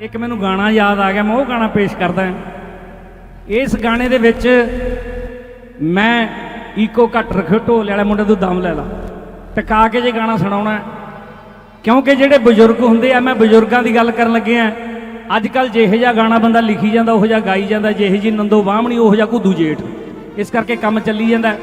ਇੱਕ ਮੈਨੂੰ ਗਾਣਾ ਯਾਦ ਆ ਗਿਆ, ਮੈਂ ਉਹ ਗਾਣਾ ਪੇਸ਼ ਕਰਦਾ ਇਸ ਗਾਣੇ ਦੇ ਵਿੱਚ ਮੈਂ ਈਕੋ ਘੱਟ ਰੱਖਿਓ, ਢੋਲੇ ਵਾਲੇ ਮੁੰਡੇ ਤੋਂ ਦਮ ਲੈ ਲਾ। ਟਿਕਾ ਕੇ ਜੇ ਗਾਣਾ ਸੁਣਾਉਣਾ ਕਿਉਂਕਿ ਜਿਹੜੇ ਬਜ਼ੁਰਗ ਹੁੰਦੇ ਆ, ਮੈਂ ਬਜ਼ੁਰਗਾਂ ਦੀ ਗੱਲ ਕਰਨ ਲੱਗਿਆ ਅੱਜ ਕੱਲ ਜਿਹੇ ਜਿਹਾ ਗਾਣਾ ਬੰਦਾ ਲਿਖੀ ਜਾਂਦਾ, ਉਹੋ ਜਿਹਾ ਗਾਈ ਜਾਂਦਾ, ਜਿਹੇ ਜੀ ਨੰਦੋ ਵਾਹਮਣੀ ਉਹੋ ਜਿਹਾ ਕੁੱਦੂ ਜੇਠ। ਇਸ ਕਰਕੇ ਕੰਮ ਚੱਲੀ ਜਾਂਦਾ।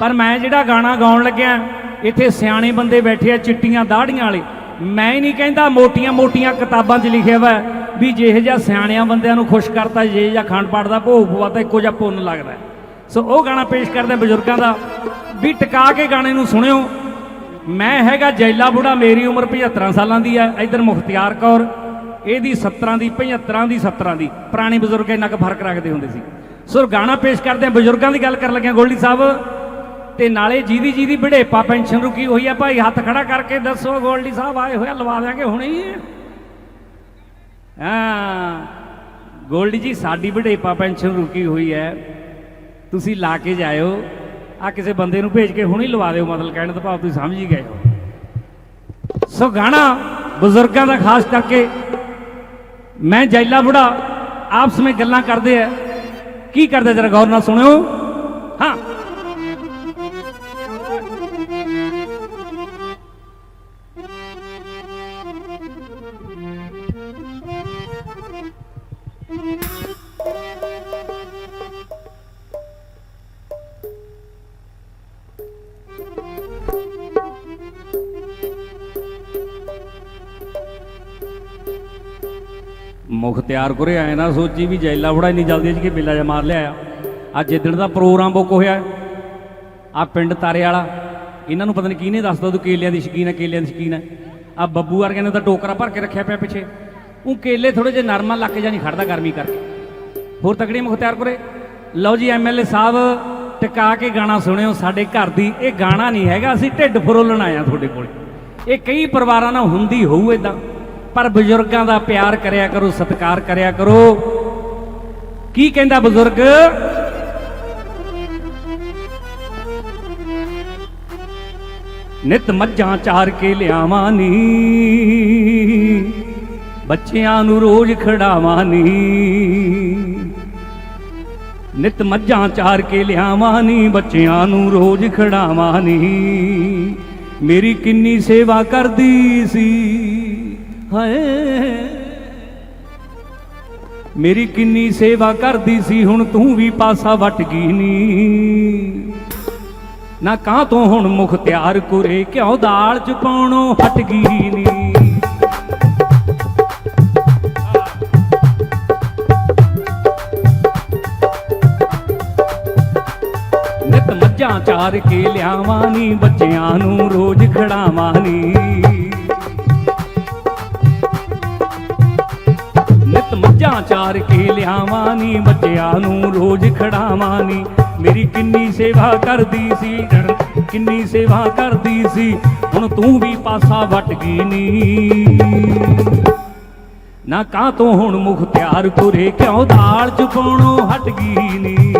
ਪਰ ਮੈਂ ਜਿਹੜਾ ਗਾਣਾ ਗਾਉਣ ਲੱਗਿਆ, ਇੱਥੇ ਸਿਆਣੇ ਬੰਦੇ ਬੈਠੇ ਆ, ਚਿੱਟੀਆਂ ਦਾੜੀਆਂ ਵਾਲੇ। ਮੈਂ ਹੀ ਨਹੀਂ ਕਹਿੰਦਾ ਮੋਟੀਆਂ ਮੋਟੀਆਂ ਕਿਤਾਬਾਂ 'ਚ ਲਿਖਿਆ ਵਾ ਵੀ ਜਿਹੇ ਜਿਹਾ ਸਿਆਣਿਆਂ ਬੰਦਿਆਂ ਨੂੰ ਖੁਸ਼ ਕਰਤਾ, ਜਿਹੇ ਜਿਹਾ ਖੰਡ ਪਾਠ ਦਾ ਭੋਗ ਪਵਾਤਾ ਇੱਕੋ ਜਿਹਾ ਪੁੰਨ ਲੱਗਦਾ ਸੋ ਉਹ ਗਾਣਾ ਪੇਸ਼ ਕਰਦੇ ਬਜ਼ੁਰਗਾਂ ਦਾ। ਵੀ ਟਿਕਾ ਕੇ ਗਾਣੇ ਨੂੰ ਸੁਣਿਓ। ਮੈਂ ਹੈਗਾ ਜੈਲਾ ਬੁੜਾ, ਮੇਰੀ ਉਮਰ 75 ਸਾਲਾਂ ਦੀ ਹੈ ਇਧਰ ਮੁਖਤਿਆਰ ਕੌਰ, ਇਹਦੀ 17 ਦੀ 75 ਦੀ 17 ਦੀ। ਪੁਰਾਣੇ ਬਜ਼ੁਰਗ ਇੰਨਾ ਕੁ ਫ਼ਰਕ ਰੱਖਦੇ ਹੁੰਦੇ ਸੀ। ਸੋ ਗਾਣਾ ਪੇਸ਼ ਕਰਦੇ ਬਜ਼ੁਰਗਾਂ ਦੀ ਗੱਲ ਕਰਨ ਲੱਗਿਆ, ਗੋਲਡੀ ਸਾਹਿਬ। ਤੇ ਨਾਲੇ ਜਿਹਦੀ ਜਿਹਦੀ ਬੜੇਪਾ ਪੈਨਸ਼ਨ ਰੁਕੀ ਹੋਈ ਆ ਭਾਈ, ਹੱਥ ਖੜਾ ਕਰਕੇ ਦੱਸੋ, ਗੋਲਡੀ ਸਾਹਿਬ ਆਏ ਹੋਇਆ ਲਵਾ ਦਿਆਂਗੇ ਹੁਣੇ ਹੀ। ਹਾਂ, ਗੋਲਡੀ ਜੀ, ਸਾਡੀ ਬੜੇਪਾ ਪੈਨਸ਼ਨ ਰੁਕੀ ਹੋਈ ਹੈ। ਤੁਸੀਂ ਲਾ ਕੇ ਜਾਇਓ। ਆ ਕਿਸੇ ਬੰਦੇ ਨੂੰ ਭੇਜ ਕੇ ਹੁਣੇ ਲਵਾ ਦਿਓ, ਮਤਲਬ ਕਹਿਣ ਦਾ ਭਾਵ ਤੁਸੀਂ ਸਮਝ ਹੀ ਗਏ ਹੋ। ਸੋ ਗਾਣਾ ਬਜ਼ੁਰਗਾਂ ਦਾ ਖਾਸ ਕਰਕੇ ਮੈਂ ਜੈਲਾ ਬੁੜਾ ਆਪਸ ਵਿੱਚ ਗੱਲਾਂ ਕਰਦੇ ਆ। ਕੀ ਕਰਦੇ ਜਰਾ ਗੌਰ ਨਾਲ ਸੁਣਿਓ। ਮੁਖਤਿਆਰ ਕੁਰੇ ਆਏ ਨਾ ਸੋਚੀ ਵੀ ਜੈਲਾ ਬੁੜਾ ਇੰਨੀ ਜਲਦੀ ਚ ਕਿ ਬੇਲਾ ਜਾ ਮਾਰ ਲਿਆ ਅੱਜ ਜਿੱਦਣ ਦਾ ਪ੍ਰੋਗਰਾਮ ਬੁੱਕ ਹੋਇਆ, ਆ ਪਿੰਡ ਤਾਰੇ ਵਾਲਾ, ਇਹਨਾਂ ਨੂੰ ਪਤਾ ਨਹੀਂ ਕਿਹਨੇ ਦੱਸਦਾ ਤੂੰ ਕੇਲਿਆਂ ਦੀ ਸ਼ਕੀਨ ਹੈ, ਕੇਲਿਆਂ ਦੀ ਸ਼ਕੀਨ ਹੈ। ਆ ਬੱਬੂ ਵਰਗਿਆਂ ਨੇ ਤਾਂ ਟੋਕਰਾ ਭਰ ਕੇ ਰੱਖਿਆ ਪਿਆ ਪਿੱਛੇ। ਉਹ ਕੇਲੇ ਥੋੜੇ ਜਿਹੇ ਨਰਮਾ ਲੱਕ ਜਾਂ ਨਹੀਂ ਖੜਦਾ ਗਰਮੀ ਕਰਕੇ। ਹੋਰ ਤਕੜੀ ਮੁਖਤਿਆਰ ਕਰੇ। ਲਓ ਜੀ ਐਮਐਲਏ ਸਾਹਿਬ ਟਿਕਾ ਕੇ ਗਾਣਾ ਸੁਣਿਓ, ਸਾਡੇ ਘਰ ਦੀ ਇਹ ਗਾਣਾ ਨਹੀਂ ਹੈਗਾ, ਅਸੀਂ ਢਿੱਡ ਫਰੋਲਣ ਆਏ ਆ ਤੁਹਾਡੇ ਕੋਲ। ਇਹ ਕਈ ਪਰਿਵਾਰਾਂ ਨਾਲ ਹੁੰਦੀ ਹੋਊ ਇਦਾਂ ਪਰ ਬਜ਼ੁਰਗਾਂ ਦਾ ਪਿਆਰ ਕਰਿਆ ਕਰੋ, ਸਤਿਕਾਰ ਕਰਿਆ ਕਰੋ। ਕੀ ਕਹਿੰਦਾ ਬਜ਼ੁਰਗ? ਨਿਤ ਮੱਝਾਂ ਚਾਰ ਕੇ ਲਿਆਵਾਂ ਨੀ, ਬੱਚਿਆਂ ਨੂੰ ਰੋਜ਼ ਖੜਾਵਾਂ ਨੀ। ਨਿਤ ਮੱਝਾਂ ਚਾਰ ਕੇ ਲਿਆਵਾਂ ਨੀ, ਬੱਚਿਆਂ ਨੂੰ ਰੋਜ਼ ਖੜਾਵਾਂ ਨੀ। ਮੇਰੀ ਕਿੰਨੀ ਸੇਵਾ ਕਰਦੀ ਸੀ। ਹਾਏ। ਮੇਰੀ ਕਿੰਨੀ ਸੇਵਾ ਕਰਦੀ ਸੀ, ਹੁਣ ਤੂੰ ਵੀ ਪਾਸਾ ਵਟ ਗਈ ਨੀ। ਨਾ ਕਾਂ ਤੋਂ ਹੁਣ ਮੁਖ ਤਿਆਰ ਕੁਰੇ, ਕਿਉਂ ਦਾਲ ਚ ਪਾਉਣੋਂ ਹਟ ਗਈ ਨੀ। ਨਿਤ ਮੱਝਾਂ ਚਾਰ ਕੇ ਲਿਆਵਾਂ ਨੀ, ਬੱਚਿਆਂ ਨੂੰ ਰੋਜ਼ ਖੜਾਵਾਂ ਨੀ। ਨਿਤ ਮੱਝਾਂ, ਚਾਰ ਕੇ ਲਿਆਵਾਂ ਨੀ, ਬੱਚਿਆਂ ਨੂੰ ਰੋਜ਼ ਖੜਾਵਾਂ ਨੀ। ਮੇਰੀ ਕਿੰਨੀ ਸੇਵਾ ਕਰਦੀ ਸੀ ਕਿੰਨੀ ਸੇਵਾ ਕਰਦੀ ਸੀ, ਹੁਣ ਤੂੰ ਵੀ ਪਾਸਾ ਵਟ ਗਈ ਨੀ। ਨਾ ਕਾਂ ਤੋਂ ਹੁਣ ਮੁਖ ਤਿਆਰ ਕੁਰੇ ਕਿਉਂ ਦਾਲ ਚ ਪਾਉਣੋਂ ਹਟ ਗਈ ਨੀ।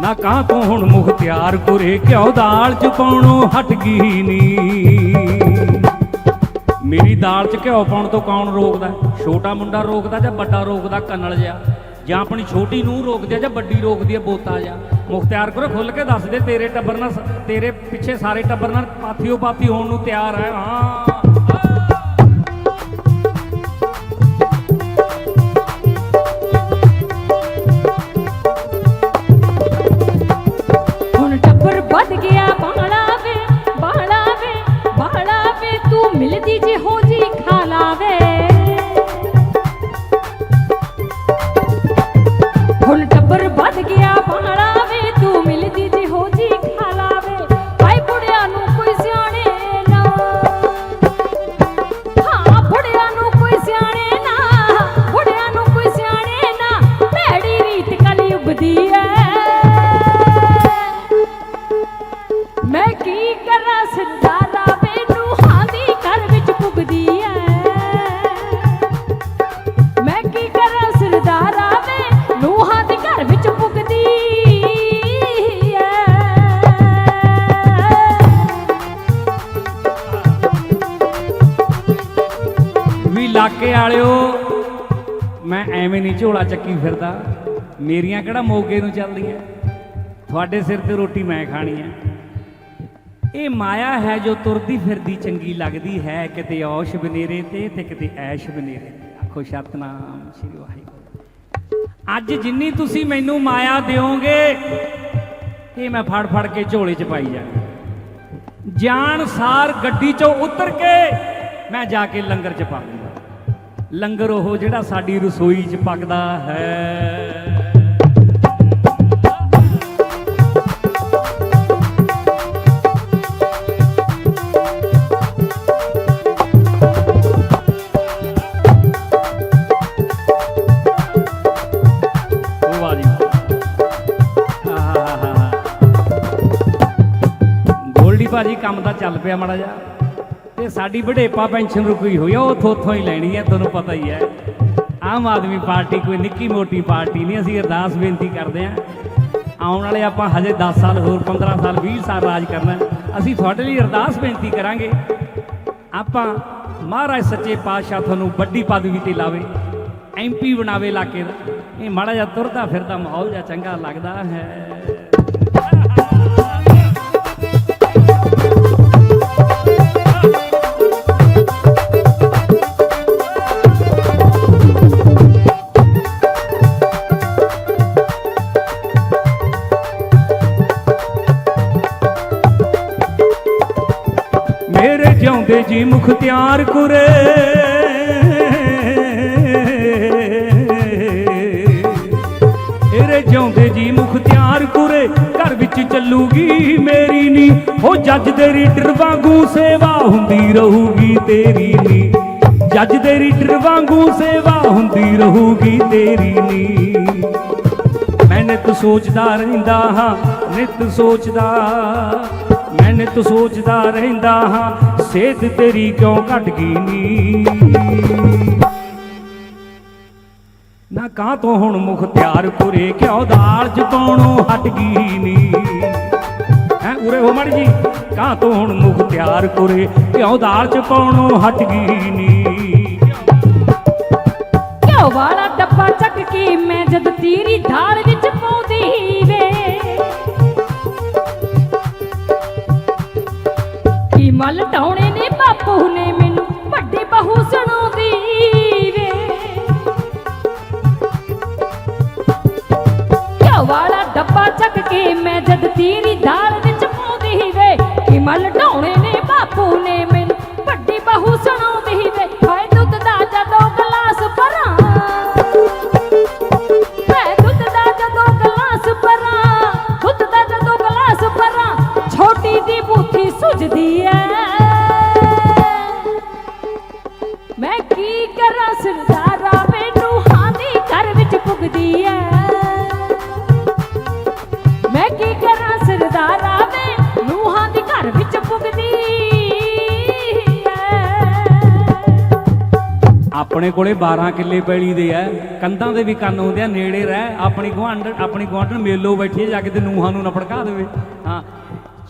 ਨਾ ਕਾਂ ਤੋਂ ਹੁਣ ਮੁਖ ਤਿਆਰ ਕੁਰੇ ਕਿਉਂ ਦਾਲ ਚ ਪਾਉਣੋਂ ਹਟ ਗਈ ਨੀ। ਮੇਰੀ ਦਾਲ 'ਚ ਘਿਓ ਪਾਉਣ ਤੋਂ ਕੌਣ ਰੋਕਦਾ? ਛੋਟਾ ਮੁੰਡਾ ਰੋਕਦਾ ਜਾਂ ਵੱਡਾ ਰੋਕਦਾ? ਕੰਨਲ ਜਿਹਾ। ਜਾਂ ਆਪਣੀ ਛੋਟੀ ਨੂੰ ਰੋਕਦੀ ਆ ਜਾਂ ਵੱਡੀ ਰੋਕਦੀ ਆ ਬੋਤਾ ਜਿਹਾ। ਮੁਖਤਿਆਰ ਕਰੋ ਖੁੱਲ ਕੇ ਦੱਸ ਦੇ। ਤੇਰੇ ਟੱਬਰ ਨਾਲ ਸ- ਤੇਰੇ ਪਿੱਛੇ ਸਾਰੇ ਟੱਬਰ ਨਾਲ ਪਾਥੀਓ ਪਾਥੀ ਹੋਣ ਨੂੰ ਤਿਆਰ ਹੈ। ਹਾਂ। ਚੱਕੀ ਫਿਰਦਾ, ਮੇਰੀਆਂ ਕਿਹੜਾ ਮੋਗੇ ਨੂੰ ਚੱਲਦੀਆਂ? ਤੁਹਾਡੇ ਸਿਰ ਤੇ ਰੋਟੀ ਮੈਂ ਖਾਣੀ ਹੈ। ਇਹ ਮਾਇਆ ਹੈ ਜੋ ਤੁਰਦੀ ਫਿਰਦੀ ਚੰਗੀ ਲੱਗਦੀ ਹੈ, ਕਿਤੇ ਔਸ਼ ਬਨੇਰੇ ਤੇ ਤੇ ਕਿਤੇ ਐਸ਼ ਬਨੇਰੇ ਤੇ। ਆਖੋ ਸਤਨਾਮ ਸ੍ਰੀ ਵਾਹਿਗੁਰੂ। ਅੱਜ ਜਿੰਨੀ ਤੁਸੀਂ ਮੈਨੂੰ ਮਾਇਆ ਦਿਓਗੇ, ਇਹ ਮੈਂ ਫੜ ਫੜ ਕੇ ਝੋਲੇ 'ਚ ਪਾਈ ਜਾਣਾ ਜਾਣ ਸਾਰ ਗੱਡੀ 'ਚੋਂ ਉਤਰ ਕੇ ਮੈਂ ਜਾ ਕੇ ਲੰਗਰ 'ਚ ਪਾ ਲੰਗਰ ਉਹ ਜਿਹੜਾ ਸਾਡੀ ਰਸੋਈ 'ਚ ਪੱਕਦਾ ਹੈ। ਗੋਲਡੀ ਭਾਜੀ, ਕੰਮ ਤਾਂ ਚੱਲ ਪਿਆ ਮਾੜਾ ਜਿਹਾ। ਤੇ ਸਾਡੀ ਵਡੇਪਾ ਪੈਨਸ਼ਨ ਰੁਕੀ ਹੋਈ ਆ ਉਹ ਥੋਥੋਂ ਹੀ ਲੈਣੀ ਹੈ, ਤੁਹਾਨੂੰ ਪਤਾ ਹੀ ਹੈ। ਆਮ ਆਦਮੀ ਪਾਰਟੀ ਕੋਈ ਨਿੱਕੀ ਮੋਟੀ ਪਾਰਟੀ ਨਹੀਂ, ਅਸੀਂ ਅਰਦਾਸ ਬੇਨਤੀ ਕਰਦੇ ਹਾਂ। ਆਉਣ ਵਾਲੇ ਆਪਾਂ ਹਜੇ 10 ਸਾਲ, ਹੋਰ 15 ਸਾਲ 20 ਸਾਲ ਰਾਜ ਕਰਨਾ ਅਸੀਂ ਤੁਹਾਡੇ ਲਈ ਅਰਦਾਸ ਬੇਨਤੀ ਕਰਾਂਗੇ। ਆਪਾਂ ਮਹਾਰਾਜ ਸੱਚੇ ਪਾਤਸ਼ਾਹ ਤੁਹਾਨੂੰ ਵੱਡੀ ਪਦਵੀ ਤੇ ਲਾਵੇ ਐਮਪੀ ਬਣਾਵੇ ਇਲਾਕੇ ਦਾ। ਇਹ ਮਾੜਾ ਜਿਹਾ ਤੁਰਦਾ ਫਿਰਦਾ ਮਾਹੌਲ ਜਿਹਾ ਚੰਗਾ ਲੱਗਦਾ ਹੈ। ਮੁਖਤਿਆਰ ਕੁਰੇ। ਤੇਰੇ ਜਿਉਂਦੇ ਜੀ ਮੁਖਤਿਆਰ ਕੁਰੇ, ਘਰ ਵਿੱਚ ਚੱਲੂਗੀ ਮੇਰੀ ਨੀ। ਉਹ ਜੱਜ ਦੇ ਰੀਡਰ ਵਾਂਗੂ ਸੇਵਾ ਹੁੰਦੀ ਰਹੂਗੀ ਤੇਰੀ ਨੀ। ਜੱਜ ਦੇ ਰੀਡਰ ਵਾਂਗੂ ਸੇਵਾ ਹੁੰਦੀ ਰਹੂਗੀ ਤੇਰੀ ਨੀ। ਮੈਂ ਨਿਤ ਸੋਚਦਾ ਰਹਿੰਦਾ ਹਾਂ, ਨਿਤ ਸੋਚਦਾ। ਮੈਂ ਨਿਤ ਸੋਚਦਾ ਰਹਿੰਦਾ ਹਾਂ, ਸਿਹਤ ਤੇਰੀ ਕਿਉਂ ਘਟ ਗਈ ਨੀ? ਨਾ ਕਾਂ ਤੋਂ ਹੁਣ ਮੁਖ ਤਿਆਰ ਕੁਰੇ ਕਿਉਂ ਦਾਲ ਚ ਹਟ ਗਈ ਨੀ? ਹੈ ਉਰੇ ਹੋ ਮੜ ਜੀ ਕਾਂ ਤੋਂ ਹੁਣ ਮੁਖ ਤਿਆਰ ਕੁਰੇ ਕਿਉਂ ਦਾਲ ਚ ਪਾਉਣੋਂ ਹਟ ਗਈ ਨੀ? ਘਿਓ ਵਾਲਾ ਡੱਬਾ ਚੱਕ ਕੇ ਮੈਂ ਜਦ ਤੇਰੀ ਦਾਲ ਵਿੱਚ ਬਾਪੂ ਨੇ ਮੈਨੂੰ ਵੱਡੀ ਬਹੂ ਸੁਣਾਉਂਦੀ ਵੇ। ਘਿਓ ਵਾਲਾ ਡੱਬਾ ਚੱਕ ਕੇ ਮੈਂ ਜਦ ਤੇਰੀ ਦਾਲ ਵਿੱਚ ਪਾਉਂਦੀ ਵੇ ਕੀ ਮਲ ਟਾਉਣੇ ਨੇ ਬਾਪੂ ਨੇ ਮੈਨੂੰ ਵੱਡੀ ਬਹੂ ਸੁਣਾਉਂਦੀ ਵੇ। ਹਾਏ, ਦੁੱਧ ਦਾ ਜਦੋਂ ਗਲਾਸ ਭਰਾਂ ਮੈਂ ਦੁੱਧ ਦਾ ਜਦੋਂ ਗਲਾਸ ਭਰਾਂ, ਦੁੱਧ ਦਾ ਜਦੋਂ ਗਲਾਸ ਭਰਾਂ, ਛੋਟੀ ਦੀ ਬੂਥੀ ਸੁਝਦੀ ਐ। ਆਪਣੇ ਕੋਲੇ 12 ਕਿੱਲੇ ਪੈਲੀ ਦੇ ਆ ਕੰਧਾਂ ਦੇ ਵੀ ਕੰਨ ਹੁੰਦੇ ਆ, ਨੇੜੇ ਰਹਿ, ਆਪਣੀ ਗੁਆਂਢ ਆਪਣੀ ਗੁਆਂਢਣ ਮੇਲੋ ਬੈਠੀ ਜਾ ਕੇ ਤੇ ਨੂਹਾਂ ਨੂੰ ਨਾ ਭੜਕਾ ਦੇਵੇ। ਹਾਂ,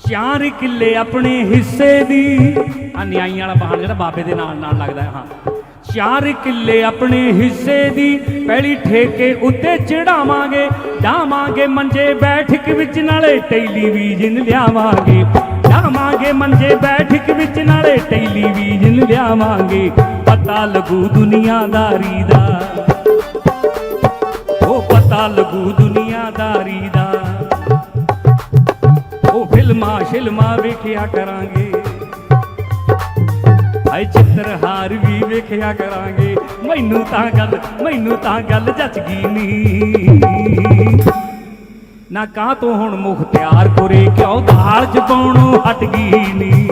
ਚਾਰ ਕਿੱਲੇ ਆਪਣੇ ਹਿੱਸੇ ਦੀ। ਆ ਨਿਆਈ ਵਾਲਾ ਬਹਾਨ ਜਿਹੜਾ ਬਾਬੇ ਦੇ ਨਾਲ ਨਾਲ ਲੱਗਦਾ ਹਾਂ। ਚਾਰ ਕਿੱਲੇ ਆਪਣੇ ਹਿੱਸੇ ਦੀ, ਪਹਿਲੀ ਠੇਕੇ ਉੱਤੇ ਚੜਾਵਾਂਗੇ। ਡਾਵਾਂਗੇ ਮੰਜੇ ਬੈਠਕ ਵਿੱਚ, ਨਾਲੇ ਟੈਲੀਵਿਜ਼ਨ ਲਿਆਵਾਂਗੇ। ਡਾਵਾਂਗੇ ਮੰਜੇ ਬੈਠਕ ਵਿੱਚ, ਨਾਲੇ ਟੈਲੀਵਿਜ਼ਨ ਲਿਆਵਾਂਗੇ। ਪਤਾ ਲਗੂ ਦੁਨੀਆਦਾਰੀ ਦਾ। ਉਹ ਪਤਾ ਲਗੂ ਦੁਨੀਆਦਾਰੀ ਦਾ। ਉਹ ਫਿਲਮਾਂ ਸ਼ਿਲਮਾਂ ਵੇਖਿਆ ਕਰਾਂਗੇ। ਹਾਏ ਚਿੱਤਰਹਾਰ ਵੀ ਵੇਖਿਆ ਕਰਾਂਗੇ। ਮੈਨੂੰ ਤਾਂ ਗੱਲ, ਮੈਨੂੰ ਤਾਂ ਗੱਲ ਜੱਚ ਨੀ। ਨਾ ਕਾਹ ਤੋਂ ਹੁਣ ਮੁਖ ਤਿਆਰ ਕੁਰੇ, ਕਿਉਂ ਦਾਲ ਚ ਹਟ ਗਈ ਨੀ।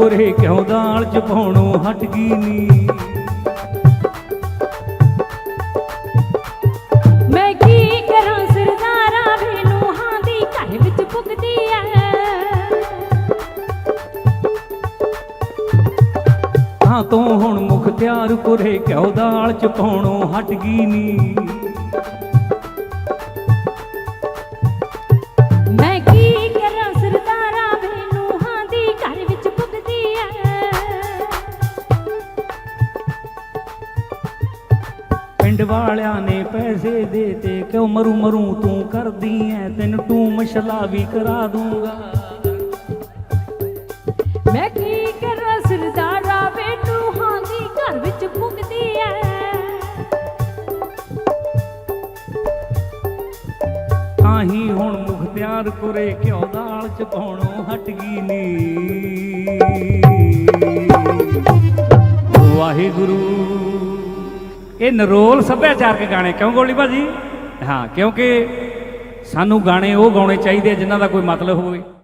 ਕੁਰੇ ਕਿਉਂ ਦਾਲ ਚ ਪਾਉਣੋਂ ਹਟ ਗਈ ਨੀ ਮੈਂ ਕੀ ਕਰਾਂ ਸਰਦਾਰਾ ਮੈਨੂੰ ਘਰ ਵਿੱਚ ਪੁੱਗਦੀ ਐ। ਕਾਹ ਤੋਂ ਹੁਣ ਮੁਖ ਤਿਆਰ ਕੁਰੇ ਘਿਓ ਦਾਲ ਚ ਪਾਉਣੋਂ ਹਟ ਗਈ ਨੀ ਪਿੰਡ ਵਾਲਿਆਂ ਨੇ ਪੈਸੇ ਦੇ ਤੇ ਕਿਉਂ ਮਰੂ ਮਰੂ ਤੂੰ ਕਰਦੀ ਐ? ਤੈਨੂੰ ਤੂੰ ਮਸ਼ਲਾ ਵੀ ਕਰਾ ਦੂੰਗਾ। ਮੈਂ ਕੀ ਕਰਾਂ ਸਰਦਾਰਾ ਮੈਨੂੰ ਹਾਂ ਦੀ ਘਰ ਵਿੱਚ ਪੁੱਗਦੀ ਐ। ਤਾਂ ਹੀ ਹੁਣ ਮੁਖਤਿਆਰ ਕੁਰੇ ਘਿਓ ਦਾਲ ਚ ਪਾਉਣੋਂ ਹਟ ਗਈ ਨੀ ਵਾਹਿਗੁਰੂ। ਇਹ ਨਰੋਲ ਸੱਭਿਆਚਾਰਕ ਗਾਣੇ ਕਿਉਂ ਗੋਲੀ ਭਾਜੀ? ਹਾਂ, ਕਿਉਂਕਿ ਸਾਨੂੰ ਗਾਣੇ ਉਹ ਗਾਉਣੇ ਚਾਹੀਦੇ ਆ ਜਿਨ੍ਹਾਂ ਦਾ ਕੋਈ ਮਤਲਬ ਹੋਵੇ।